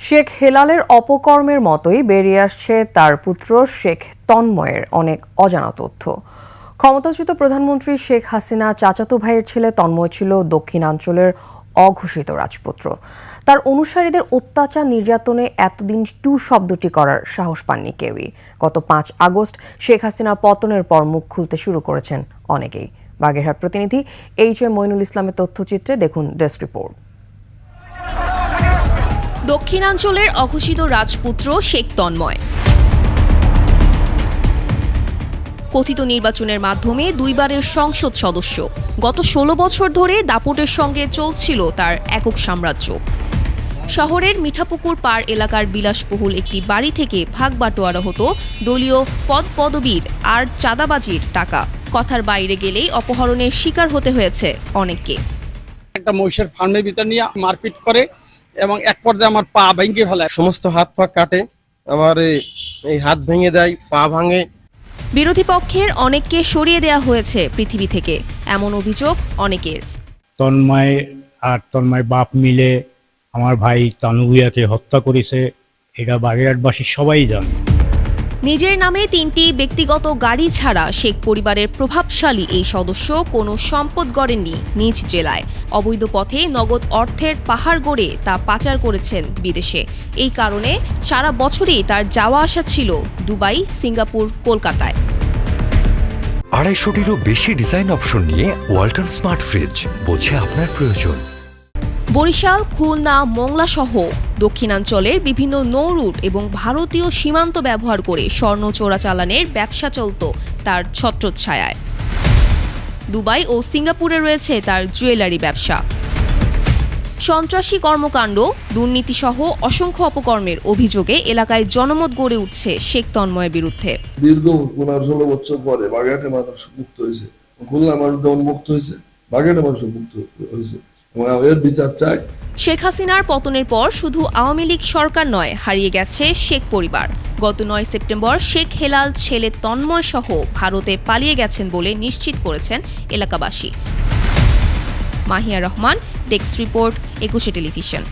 শেখ হেলালের অপকর্মের মতোই বেরিয়ে আসছে তার পুত্র শেখ তন্ময়ের অনেক অজানা তথ্য। ক্ষমতাচ্যুত প্রধানমন্ত্রী শেখ হাসিনা চাচাতো ভাইয়ের ছেলে তন্ময় ছিল দক্ষিণাঞ্চলের অঘোষিত রাজপুত্র। তার অনুসারীদের অত্যাচার নির্যাতনে এতদিন টু শব্দটি করার সাহস পাননি কেউই। গত পাঁচ আগস্ট শেখ হাসিনা পতনের পর মুখ খুলতে শুরু করেছেন অনেকেই। বাগেরহাট প্রতিনিধি এইচ এ মইনুল ইসলামের তথ্যচিত্রে দেখুন ডেস্ক রিপোর্ট। দক্ষিণাঞ্চলের অঘোষিত রাজপুত্র শেখ তন্ময়। কথিত নির্বাচনের মাধ্যমে দুইবারের সংসদ সদস্য। গত ষোলো বছর ধরে দাপটের সঙ্গে চলছিল তার একক সাম্রাজ্য। শহরের মিঠাপুকুর পার এলাকার বিলাসবহুল একটি বাড়ি থেকে ভাগ বাটোয়ারা হতো দলীয় পদ পদবীর আর চাঁদাবাজির টাকা। কথার বাইরে গেলেই অপহরণের শিকার হতে হয়েছে অনেককে। একটা মহিষের ফার্মের ভিতর নিয়ে মারপিট করে এবং এক পর্যায়ে আমার পা ভেঙে ফেলে সমস্ত হাত পা কাটে আমার এই- হাত ভেঙে দেয় পা ভাঙে। বিরোধী পক্ষের অনেককে সরিয়ে দেয়া হয়েছে পৃথিবী থেকে। এমন অভিযোগ অনেকের। তন্ময় আর তন্ময় বাপ মিলে আমার ভাই তানুভুয়াকে হত্যা করেছে এটা বাগেরহাটবাসী সবাই জানে। নিজের নামে তিনটি ব্যক্তিগত গাড়ি ছাড়া শেখ পরিবারের প্রভাবশালী এই সদস্য কোনো সম্পদ গড়েননি নিজ জেলায়। অবৈধ পথে নগদ অর্থের পাহাড় গড়ে তা পাচার করেছেন বিদেশে। এই কারণে সারা বছরই তার যাওয়া আসা ছিল দুবাই সিঙ্গাপুর কলকাতায়। আড়াইশোটিরও বেশি ডিজাইন অপশন নিয়ে ওয়ালটন স্মার্ট ফ্রিজ বোঝে আপনার প্রয়োজন। বরিশাল খুলনা মোংলা সহ দক্ষিণাঞ্চলের বিভিন্ন নৌরুট এবং ভারতীয় সীমান্ত ব্যবহার করে স্বর্ণ চোরাচালানের ব্যবসা চলত তার ছত্রচ্ছায়ায় দুবাই ও সিঙ্গাপুরে রয়েছে তার জুয়েলারি ব্যবসা। সন্ত্রাসী কর্মকাণ্ড, দুর্নীতিসহ অসংখ্য অপকর্মের অভিযোগে এলাকায় জনমত গড়ে উঠছে শেখ তন্ময়ের বিরুদ্ধে। দীর্ঘ পনেরো ষোলো বছর পরে বাগেরহাটের মানুষ মুক্ত হয়েছে। খুলনা মানুষ যেমন হয়েছে বাগেরহাটের মানুষ মুক্ত হয়েছে। এর বিচার চাই শেখ হাসিনার পতনের পর শুধু আওয়ামী লীগ সরকার নয়, হারিয়ে গেছে শেখ পরিবার। গত নয় সেপ্টেম্বর শেখ হেলাল ছেলে তন্ময় সহ ভারতে পালিয়ে গেছেন বলে নিশ্চিত করেছেন এলাকাবাসী। Mahiya Rahman, desk report, Ekushey television.